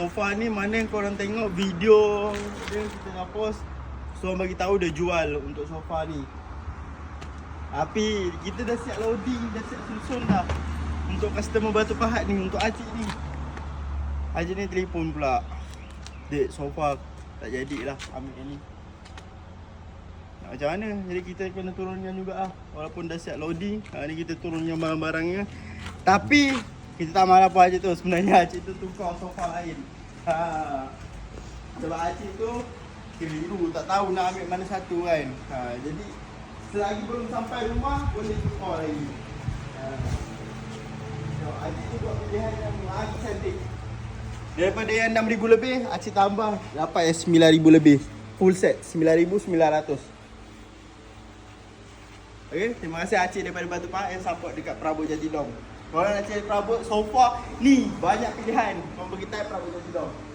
sofa ni mana yang korang tengok video dia kita dah post So bagi tahu dia jual untuk sofa ni. Tapi kita dah siap loading, dah siap susun dah Untuk customer Batu Pahat ni, untuk Acik ni. Acik ni telefon pula. Dek sofa tak jadilah ambil yang ni. Nak macam mana? Jadi kita kena turunkan juga lah. Walaupun dah siap loading ha, Ni kita turunkan barang-barangnya. Tapi kita tak marah apa Acik tu. Sebenarnya Acik tu tukar sofa lain. Ha. Sebab Acik tu keliru tak tahu nak ambil mana satu kan. Ha, Jadi selagi belum sampai rumah boleh tukar lagi. Ha. Tengok, Acik tu buat pilihan yang lagi cantik. Daripada yang 6,000 lebih, Acik tambah dapat yang 9,000 lebih. Full set, 9,900 Okay, terima kasih Acik daripada Batu Pahat yang support dekat Prabot Jatidong Kalau nak cari Prabot sofa, ni banyak pilihan. Kau pergi type Prabot Jatidong